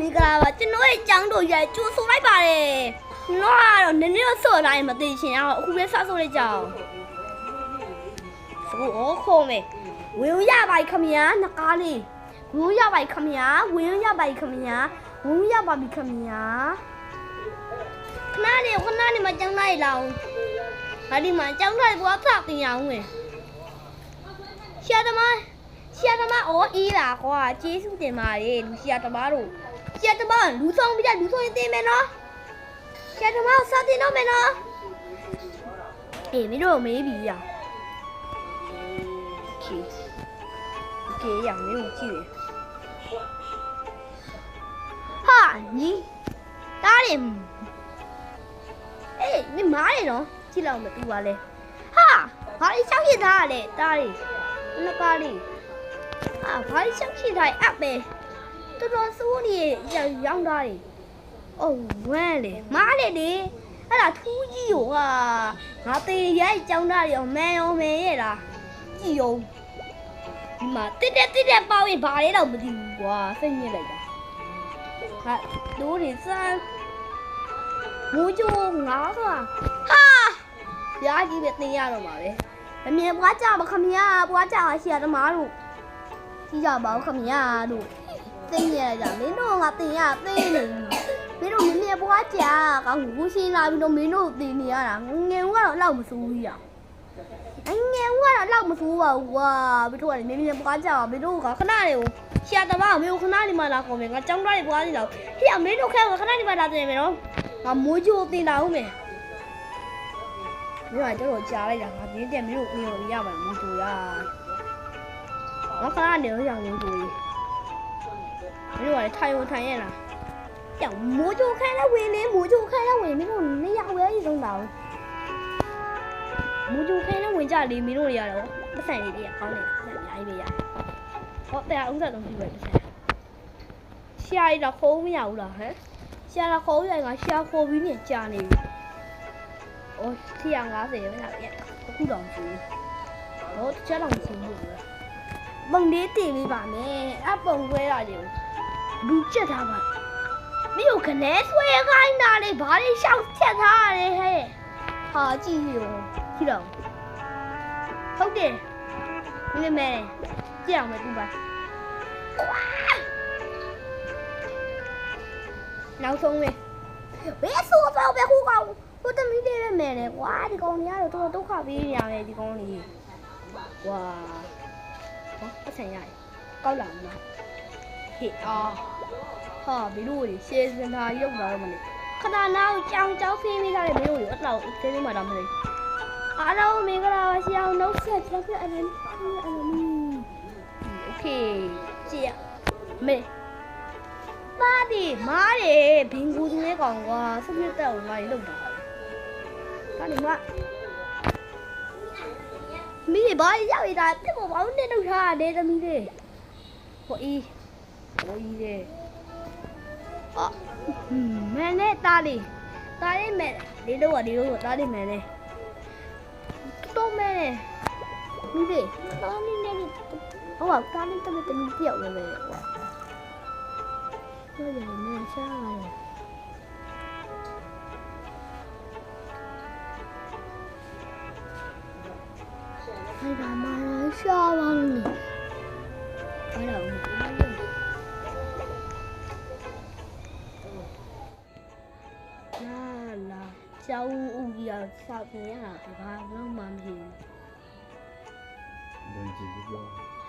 မင်္ဂလာပါကျွန်တော်ရဲ့ကျောင်းတို့ရဲ့ကျိုးဆိုလိုက်ပါတယ်ကျွန်တော်ကတော့နည်းနည်းတော့ဆိုလိုက်မသိရှင်အောင်အခုပဲစဆိုလိုက်ကြအောင်ဆိုဩခေါ်မယ်ဝင်ရပါခမညာနကားလေးဝင်ရပါခမညာဝင်ရပါခမညာဝင်ရပါပြီခမညာခဏလေးခဏလေးမကျောင်းလိုက်လောင်းဟာဒီမှာကျောင်းလိုက်ဘွားဖတ်ကြရအောင်ဝင်ရှာသမား ရှီယာတမအော်အေးလာကွာကျေးဇူးတင်ပါတယ်လူရှီယာတမတို့ရှီယာတမလူဆောင်ပြီးလူဆောင်ရင်တင်မယ်နော်ရှီယာတမစတင်တော့မယ်နော်အေးမင်းတို့မေးပြီရခေကေရမင်းတို့ကြည့်ရဟာညီတားတယ်အေးမင်းမားတယ်နော်ကြည့်လောက်မတူပါလဲဟာဘာလို့ရှောက်ရတာလဲတားတယ်နှကားလေး အာဘာလို့ရှောက်ရှိတိုင်းအပ်ပဲတော်တော်စိုးနေရရောင်းသားတွေအိုးဝမ်းလေမားလေလေအဲ့ဒါထူးကြီးရောဟာငါတေရိုက်ကြောင်းသားရောမန်ရောမန်ရဲ့လားကြည်ရောဒီမှာတစ်တက်တစ်တက်ပေါင်းရင်ဘာလဲတော့မသိဘူးကွာစိတ်ညစ်လိုက်တာဟာတို့တွေစမ်းမိုးကြိုးငါကွာဟာရားကြီးပဲတင်ရတော့မှာပဲအမြင်ပွားကြပါခမရပွားကြပါရှီရသမားတို့ ကြည့်ကြပါဦးခမရတို့သိရကြမင်းတို့ငါတင်ရသိနေမင်းတို့မမြင်ပွားကြကောင်းဘူးရှင်းလာပြီးတော့မင်းတို့တင်နေရတာငယ်ကတော့လောက်မစိုးဘူးရအငယ်ကတော့လောက်မစိုးပါဘူးကွာမင်းတို့ကလည်းမမြင်ပွားကြမင်းတို့ကခဏလေးကိုရှာတပါမင်းတို့ခဏလေးမှလာခေါ်မယ်ငါကြောင်းသားလေးပွားစီလောက်ဟိမင်းတို့ခဲခဏလေးမှလာတင်မယ်နော်ငါမိုးချိုးတင်လာဦးမယ်မင်းကကျတော့ကြားလိုက်တာငါပြင်းတယ်မင်းတို့ပြ ငါခဏနေလို့ရအောင်လို့ကိုကြီးမင်းတို့ကလည်းထိုင်ဝင်ထိုင်ရလားကြောင်မိုးချိုခဲတဲ့ဝင်လေမိုးချိုခဲတဲ့ဝင်မင်းတို့နေရဝဲကြီးဆုံးတာဘူးမိုးချိုခဲတဲ့ဝင်ကြလေမင်းတို့တွေရတော့ပတ်စံလေးတွေကကောင်းနေတာအများကြီးပဲရတယ်ဟောတရားဥစ္စာလုံးပြပဲပတ်စံဆရာကြီးတော့ခုံးမရဘူးလားဟမ်ဆရာကခုံးရရင်ကဆရာခေါ်ပြီးနေကြာနေပြီ။အော်150ပဲလားပြ။အခုတော့ကြည့်။တော့တခြားတော့မကြည့်ဘူးလား။ ပုံလေးတင်ပေးပါမယ်အပုံခွဲတာတွေကိုလူချက်ထားပါမြို့ကနေဆွဲခိုင်းတာလေဘာလေးရှောက်ချက်ထားရတယ်ဟဲ့ဟာကြည့်ရောကြည့်တော့ဟုတ်တယ်မင်းမဲကြည့်အောင်မတူပါနောက်ဆုံးပဲဘယ်ဆိုတော့ပဲခုကောင်ဟိုတမီးလေးပဲမဲလေကွာဒီကောင်ကြီးကတော့တော်တော်ဒုက္ခပေးနေရတယ်ဒီကောင်ကြီးဝါ ဟောအဆန်ရတယ်ကောက်လာမှာဟေ့အာဟာဘီလို့ရှေးစင်တာရုပ်လာတော့မလို့ခဏနာကိုကြောင်ကြောင်ဖင်းမိတာလေမင်းတို့အတော့သေးသေးမှတော့မလို့အားလုံးမင်္ဂလာပါဆရာနှုတ်ဆက်ကျွန်တော်အဲ့ဒါအဲ့ဒါโอเคကြည့်ရမေမားဒီမားတယ်ဘင်ကူသူလေးကောင်ကွာစနစ်တက်ကိုငါကြီးလောက်တာဟာဒီမှာ မီးဘာရောက်ရတာတက်ပေါ်ဘာလို့နေတော့ထားတယ်သမီးလေးဟိုအီးဟိုအီးလေအာမင်းနဲ့တားလေးတားလေးမဲဒီလိုကဒီလိုကတားလေးမဲလေတော့မဲမီးလေးတားလေးနဲ့ဟောတားလေးတမတမီးပြောက်နေတယ်ကွာတော့ရတယ်မဲရှားရတယ်အဲ့ဒါမှလည်းရှားပါလို့အဲ့ဒါလာလာကျောင်းဦးကြီးကစောက်နေရတာဒီဘာလို့မှမဖြစ်လမ်းကြည့်ပြီးတော့ဘူး။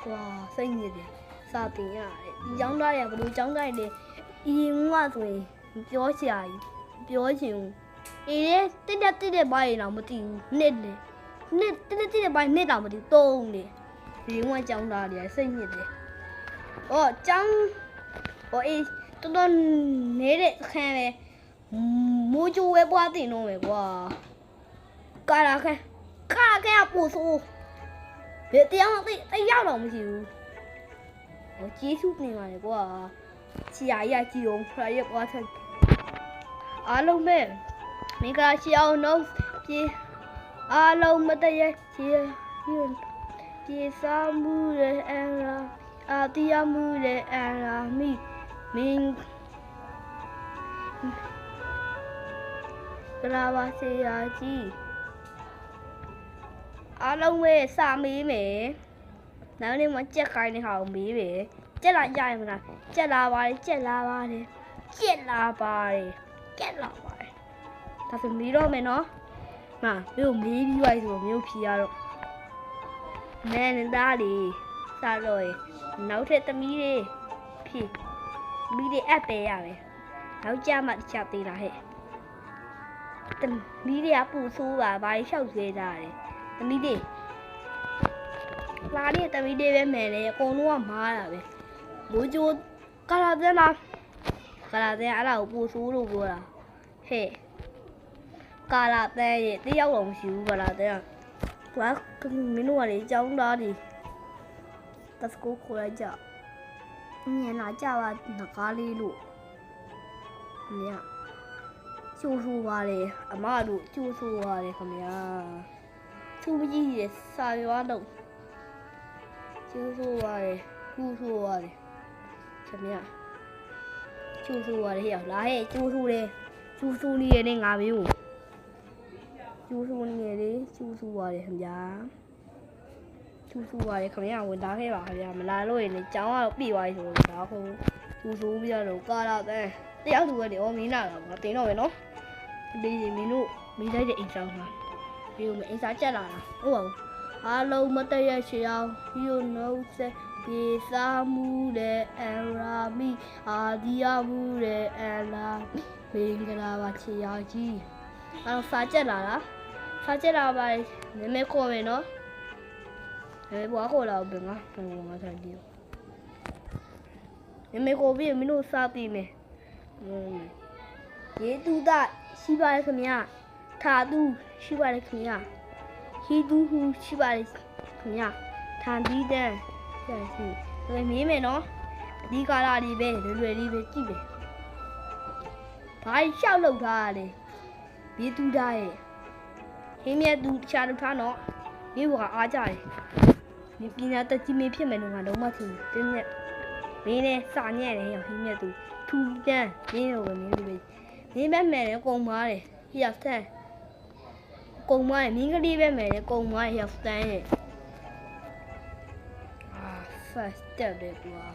ဟွာစိတ်ညစ်တယ်။စောက်တင်ရတယ်။ဒီကျောင်းသားတွေကဘယ်လိုကျောင်းသားတွေလဲ။အရင်ကဆိုရင်ပြောချင်ကြီးပြောချင်ဘူး။အေးလေတက်တက်တက်တက်ဘာ ရင်တော့မသိဘူး။နှစ်လေ။နှစ်တက်တက်တက်တက်ဘာနှစ်တော့မသိဘူး။သုံးလေ။ဒီကကျောင်းသားတွေကစိတ်ညစ်တယ်။အော်ကျောင်းဟိုအေးတော်တော်နေတဲ့အခန်းပဲမိုးကြိုးပဲပွားတင်တော့မယ်ကွာ။ကာလာခန်းကာလာခန်းကပို့ဆိုးဘယ်တရားမှသိသိရောက်တော့မရှိဘူး။ဟိုကျေးဇူးတင်ပါတယ်ကွာ။ဆရာကြီးကကြည်အောင်ဖရာရဲ့ပွားဆက်အားလုံးပဲမင်္ဂလာရှိအောင်နော်ပြေ အားလုံးမတည့်ရဲ့ကျေးဇူးကျေးစားမှုရဲ့အရာအာတရားမှုရဲ့အရာမိမင်ကလာပါစေရာကြီးအားလုံးပဲစာမေးမယ်နောက်နေ့မှကြက်ခိုင်းတဲ့ဟာကိုမေးမယ်ကြက်လာကြရင်မလားကြက်လာပါတယ်ကြက်လာပါတယ်ကြက်လာပါတယ်ကြက်လာပါတယ်ဒါဆိုမေးတော့မယ်နော် ဟာမြို့မေးပြီးသွားပြီဆိုတော့မြို့ဖြီရတော့မဲနဲ့သားလေးစတော့ရေနောက်ထပ်သမီးလေးဖြီသမီးလေးအပ်ပေးရမယ်နောက်ကြမှတစ်ချက်သေးတာဟဲ့သမီးတွေကပူဆိုးပါဘာလျှောက်သေးကြတယ်သမီးတွေလာတဲ့သမီးတွေပဲမယ်လေအကုန်လုံးကမားတာပဲမိုးကြိုးကာလာတဲ့လားကာလာတဲ့အဲ့ဒါကိုပူဆိုးလို့ပြောတာဟဲ့ ကာလာတဲ့ရဲ့တယောက်တော့မရှိဘူးကာလာတဲ့ကဘာမင်းတို့ကလေကြောင်းသားဒီတက်စကိုခေါ်လိုက်ကြညနာကြပါငကားလေးလို့ညကျိုးဆိုးပါလေအမတို့ကျိုးဆိုးပါလေခင်ဗျာသူမကြီးရစာရွာတော့ကျိုးဆိုးပါလေကူဆိုးပါလေခင်ဗျာကျိုးဆိုးပါလေဟဲ့လာဟဲ့ကျိုးဆိုးတယ်ကျိုးဆိုးနေရတဲ့ငါမျိုး ကျိုးဆိုးနေရလေကျိုးဆိုးပါလေခင်ဗျာကျိုးဆိုးပါလေခင်ဗျာဝင်သားခဲ့ပါခင်ဗျာမလာလို့ရင်လည်းကြောင်းကတော့ပြည့်သွားပြီဆိုတော့ဒါခုကျိုးဆိုးပြီးတော့ကာလာတဲ့တယောက်သူကလေဩမင်းလာတာမတင်တော့ပဲနော်လေးကြီးမင်းတို့မိလိုက်တဲ့အိမ်ဆောင်မှာပြီးတော့အိမ်စာကြက်လာတာဟုတ်ပါဘူးအားလုံးမတည့်ရရှေအောင်ပြီးတော့နှုတ်ဆက်ပြေစားမှုတဲ့အန်ရာမီအာဒီယာမှုတဲ့အန်လာမင်္ဂလာပါချေရကြီးအားလုံးစာကြက်လာတာ စာကြက်လာပါလေနည်းနည်းခေါ်မယ်နော်အဲဘွားခေါ်လာဘယ်ငါဘယ်ငါဆိုင်ဒီနည်းနည်းခေါ်ပြီးမင်းတို့စာပြီးမယ်อืมရေတူတာရှိပါတယ်ခင်ဗျာထာတူရှိပါတယ်ခင်ဗျာဟီတူဟူရှိပါတယ်ခင်ဗျာထန်ဒီတန်ကျန်စီဒါပေမဲ့မေးမယ်နော်အဒီကာလာလေးပဲလွယ်လွယ်လေးပဲကြည့်မယ်ဘာရှောက်လောက်ထားရလဲဘေးတူတာရဲ့ ဟင်းမြတ်သူချာလောက်ထားနော်မိဘကအားကြတယ်ဒီပညာတက်ကြီးမင်းဖြစ်မယ်လို့ငါတော့မထင်ဘူးတင်းနဲ့မင်းနဲ့စာညံ့တယ်ရောဟင်းမြတ်သူထူတန်းမင်းတို့ပဲမင်းလေးပဲမင်းပဲမယ်လေကုံမားတယ်ဟီယက်ဆန်ကုံမားတယ်မင်းကလေးပဲမယ်လေကုံမားဟီယက်ဆန်ရဲ့အာ first step လေကွာ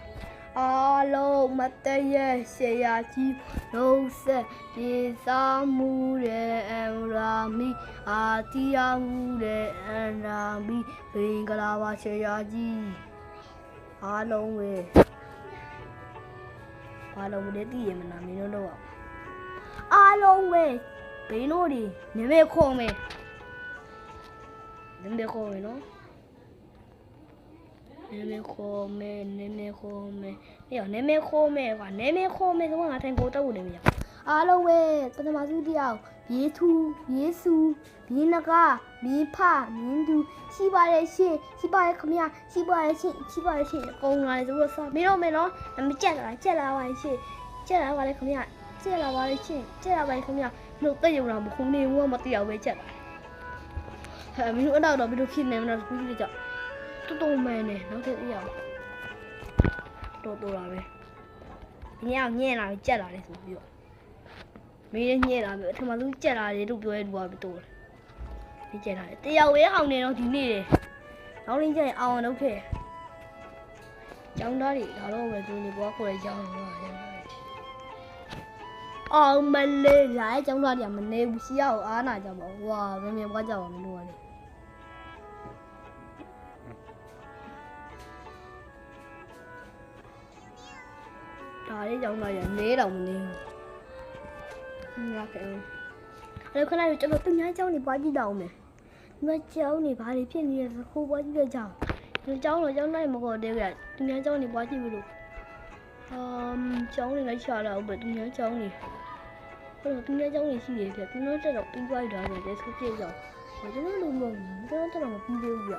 အားလုံးမတည့်ရဲ့ဆရာကြီးလုံးဆက်ပြေစားမှုတဲ့အန်ရာမီအာတီယာမှုတဲ့အန်ရာမီဘင်္ဂလာပါဆရာကြီးအားလုံးပဲအားလုံးမတည့်ရမလားမင်းတို့တော့အားလုံးပဲဘင်းတို့ဒီနမေခေါ်မယ်နမေခေါ်မယ်နော် နမေခေါ်မယ်နမေခေါ်မယ်ဟေ့နမေခေါ်မယ်ကွာနမေခေါ်မယ်ဆိုတော့ငါထိုင်ကိုတော့နေမြအားလုံးပဲပထမစုတယောက်ဘေးထူဘေးစုဘေးနကဘေးဖမင်းသူရှိပါရဲ့ရှင်ရှိပါရဲ့ခမရရှိပါရဲ့ရှင်ရှိပါရဲ့ရှင်အကုန်လာတယ်ဆိုတော့စားမင်းတို့မယ်နော်မကြက်လာကြက်လာပါရဲ့ရှင်ကြက်လာပါလေခမရကျက်လာပါလေချင်းကျက်လာပါလေခင်ဗျာနှုတ်တက်ရုံတော့မခုံနေဘူးမတရားပဲကျက်လာဟဲ့မင်းတို့အဲ့တော့တော့ဘယ်လိုဖြစ်နေမလဲကူကြီးကြောက် တော်တော်မဲနေနောက်ထပ်အရာတော်တော်လာပဲညောင်ညဲ့လာကျက်လာတယ်ဆိုပြီးတော့မင်းလည်းညဲ့လာပြီအထမသူကျက်လာတယ်လို့ပြောရတူပါပြီတော်ဒီကျက်လာတယ်တယောက်ပဲအောင်နေတော့ဒီနေ့လေနောက်လင်းကျရင်အောင်အောင်လုပ်ခဲ့ကျောင်းသားတွေဒါတော့ပဲသူနေဘွားခေါ်ရကျောင်းတော့ရတယ်အောင်မလေးလာရဲ့ကျောင်းသားတွေကမနေဘူးစီရောက်အားနာကြပါဘူး။ဝါမင်းမင်းပွားကြပါမလို့ကလေ။ ဒါလေးကြောင်းတော့ရနေတော့မနေဘူးဟုတ်ကဲ့အဲ့ခဏလေးကျွန်တော်သူများကြောင်းနေပွားကြည့်တော့မယ်ဒီမှာကြောင်းနေဘာတွေဖြစ်နေလဲဆိုခိုးပွားကြည့်တဲ့ကြောင်းဒီကြောင်းတော့ကြောင်းနိုင်မကော်သေးဘူးသူများကြောင်းနေပွားကြည့်ဘူးလို့အမ်ကြောင်းနေလိုက်ရှာတော့ဘယ်သူများကြောင်းနေအဲ့တော့သူများကြောင်းနေရှိနေတယ်သူတို့တက်တော့ပြီးပွားကြတယ်လက်စကြည့်ကြောင်းကျွန်တော်လုံးမဟုတ်ဘူးကျွန်တော်တက်တော့မပြီးသေးဘူးပြ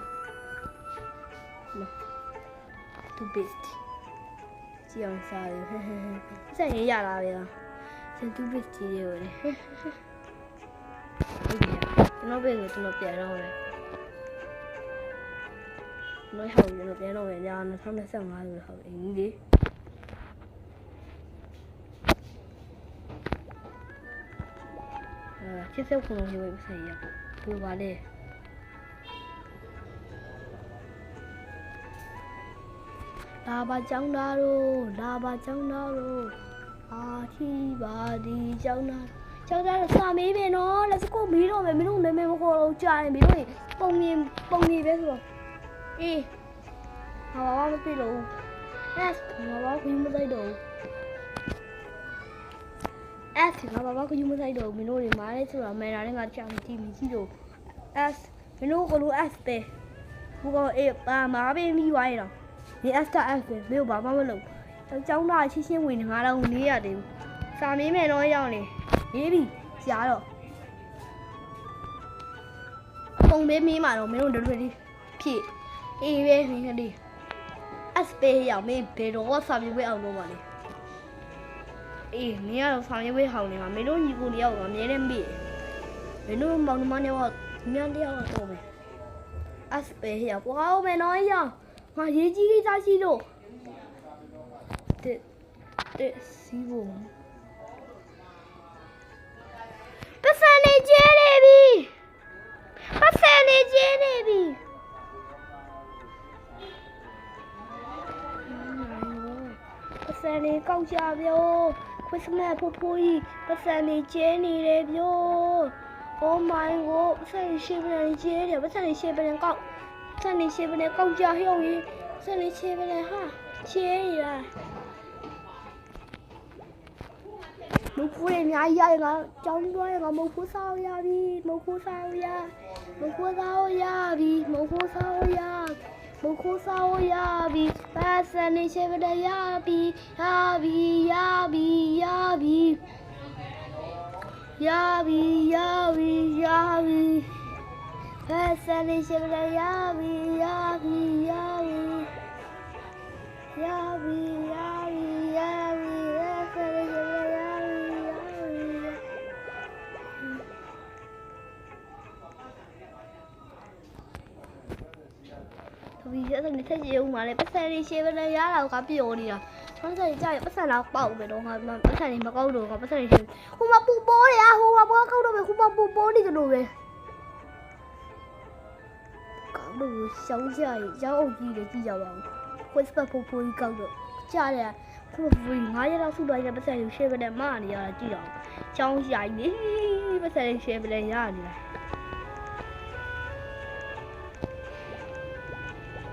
to best ကြည့်အောင်စားရဟဲ့ဟဲ့ဟဲ့ဆက်ရရလာပဲလားစင်သူ best ကြီးရေလေဟဲ့ကျွန်တော်ပဲဆိုကျွန်တော်ပြန်တော့မယ်နော်ဟောကျွန်တော်ပြန်တော့မယ်ညာ2025ဆိုဟုတ်အင်းကြီးချစ်ဆက်ခုလုံးရွေးဆက်ရဘူပါလေ လာပါကြောင်းသားတို့လာပါကြောင်းသားတို့အာထီပါဒီကြောင်းသားကြောင်းသားတို့စာမေးပြီနော် let's go မီးတော့မယ်မင်းတို့နာမည်မခေါ်တော့ကြားရင်မင်းတို့ပုံနေပုံနေပဲဆိုတော့အေးဟာဘာမှမသိလို့ S ငါဘာမှမသိတော့ S ငါဘာမှမမသိတော့မင်းတို့တွေမားလဲဆိုတော့မယ်နာနဲ့ငါကြောင်ကြည့်မိကြည့်လို့ S မင်းတို့ကလို့ S ပဲဘူကအေးပါမားပေးမိသွားရတော့ ဒီ S က S ပဲမင်းတို့ဘာမှမလုပ်ကျောင်းသားချင်းချင်းဝင်ငါတော့နေရတယ်စာမင်းမယ်တော့ရောက်နေရေးပြီကြားတော့ပုံပေးမင်းမှာတော့မင်းတို့တို့တွေဖြည့်အေးပဲနေနေ S ပေးရောက်မင်းဘယ်တော့စာမင်းဝဲအောင်တော့ပါလဲအေးမင်းကတော့ဆောင်ရွက်ဝေးဟောင်းနေမှာမင်းတို့ညီကိုတယောက်ကအမြဲတမ်းမေ့မင်းတို့မောင်နှမတယောက်ကမြန်တယောက်တော့မယ်အစပဲရကွာအောင်မယ်နော်ရ ငါရေးကြီးကိစ္စရှိလို့တဲ့တဲ့စီးဖို့ပတ်စံနေကျဲနေပြီပတ်စံနေကျဲနေပြီပတ်စံနေကောက်ကြပြော Christmas ဖိုးဖိုးကြီးပတ်စံနေကျဲနေတယ်ပြော Oh my god ပတ်စံနေရှင်းပြန်ကျဲတယ်ပတ်စံနေရှင်းပြန်ကောက် ပတ်စံနေရှင်းပြန်ကောက်ကြဟျောင်းကြီးပတ်စံနေရှင်းပြန်ဟာကျဲရတာမဖိုးရအများကြီးရတယ်ငါကြောင်းတွားရငါမဖိုးစားရပြီမဖိုးစားရမဖိုးစားရပြီမဖိုးစားရမခိုးစားရပြီပတ်စံနေရှင်းပြန်ရပြီရပြီရပြီရပြီ Yabi, yabi, yabi. Pasale shebra yabi, yabi, yabi. Yabi, yabi, yabi. Pasale shebra yabi, yabi. တပီရက်ကနေထက်ကြည့်ဦးမှာလေပတ်စံလေးရှေးပလဲရတာကပြောနေတာပတ်စံလေးကြာရပတ်စံတော့ပေါက်ပဲတော့ငါပတ်စံလေးမကောက်တော့ငါပတ်စံလေးရှေးဟိုမှာပူပိုးရဟိုမှာဘောကောက်တော့ပဲဟိုမှာပူပိုးနေကြလို့ပဲ ကောက်တော့ရှောင်းကြရရောင်းအုပ်ကြီးတွေကြည့်ကြပါဦးခွစ်ပတ်ပူပိုးကြီးကောက်တော့ကြားရခုပူငါးရက်လောက်ဆုတော့ရပတ်စံလေးရှေးပလဲမနေရတာကြည့်တော့ချောင်းရှာကြီးနေပတ်စံလေးရှေးပလဲရနေတာ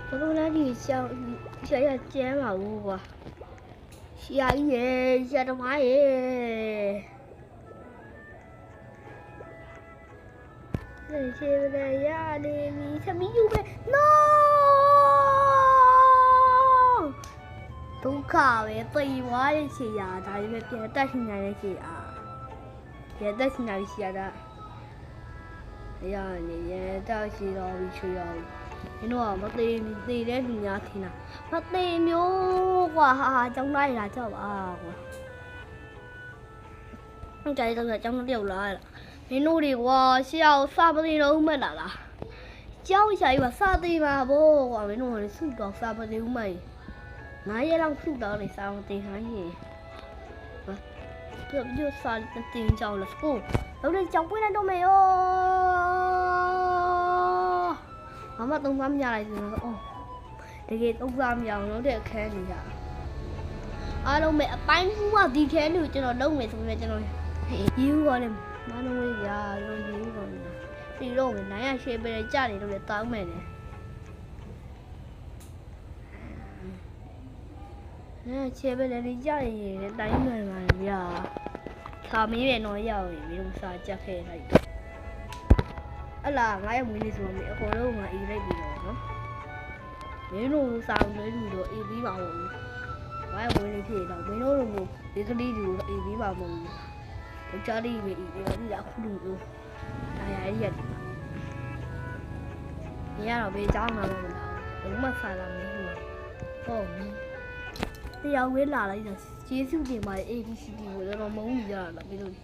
ဘလို့လဲဒီရှောင်းရှာရကျဲမှာဘူးကွာရှာကြီးရေရှာသမားရေ ရှေးရရနေပြီသမီးယူပဲ no ဒုက္ခပဲပြေးသွားတဲ့ခြေရာဒါပေမဲ့ပြန်တက်ရှင်နိုင်တဲ့ခြေရာပြန်တက်ရှင်နိုင်တဲ့ခြေရာဒါရနေရတောက်ရှိတော်ပြီချွေတော်ပြီ။ဒီတော့မသေးသေးတဲ့လူများထင်တာ။မသေးမျိုးကွာဟာဟာကျောင်းလိုက်လာကြောက်ပါကွာ။ဟုတ်တယ်တော့ကျောင်းတယောက်လာလား။ မင်းတို့တွေကွာရှေ့အောင်စမသိတော့ဦးမလားလား။ကျောင်းရှာကြီးကစသေးပါဗောကွာမင်းတို့ကစုတော့စမသိဦးမကြီး။ငါးရက်လောက်စုတော့နေစာမသိခိုင်းရင်။ဘာပြပြစာတင်ကြောင်း let's go ။တော့လည်းကျောင်းပွင့်လိုက်တော့မယ်ယော။ဘာမှသုံးစားမရလိုက်ဆိုတော့အော်တကယ်သုံးစားမရအောင်လုပ်တဲ့အခန်းကြီးကအားလုံးပဲအပိုင်းမှုကဒီခဲလို့ကျွန်တော်လုပ်မယ်ဆိုရင်ကျွန်တော်ရီးဦးကောလည်း မနှဝေးကြလို့ရီးဦးကောလည်းဒီတော့မယ်နိုင်ရရှေ့ပဲကြတယ်လို့လည်းတောင်းမယ်နဲ့အဲချေပဲလည်းကြရင်လည်းတိုင်းနိုင်ပါလေဗျာခါမင်းပဲတော့ရောက်ရင်မင်းစားချက်ခဲလိုက်အလားငါရဲ့မွေးနေ့ဆိုတော့အခေါ်တော့ငါအေးလိုက်ပြီတော့နော်မင်းတို့စာအုပ်လေးလူတော့အေးပြီးပါဦးငါရဲ့မွေးနေ့ဖြစ်တော့မင်းတို့လိုမျိုးဒီကလေးလူတော့အေးပြီးပါမဟုတ်ဘူးကြားလေး Jadi ini ini aku dulu. Ayah dia. Ya, lo be jang lah lo. Đúng mà phải làm cái gì mà. Ồ. Thì áo quên là lấy là chế siêu tiền mà ABCD của nó mấu gì ra là cái gì.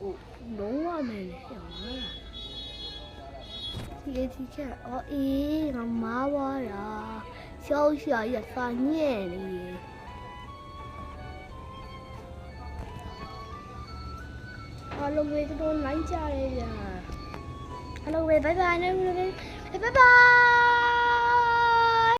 Ồ, đúng quá mày này, hiểu rồi. Thì cái gì chứ? Ồ, ý, nó má quá rồi. Sao sao giờ phải nhẹ đi. 了。啊，လုံးပဲတော်တော်နိုင်ကြတယ်ဗျာအားလုံးပဲဘိုင်ဘိုင်နဲ့ဘိုင်ဘိုင်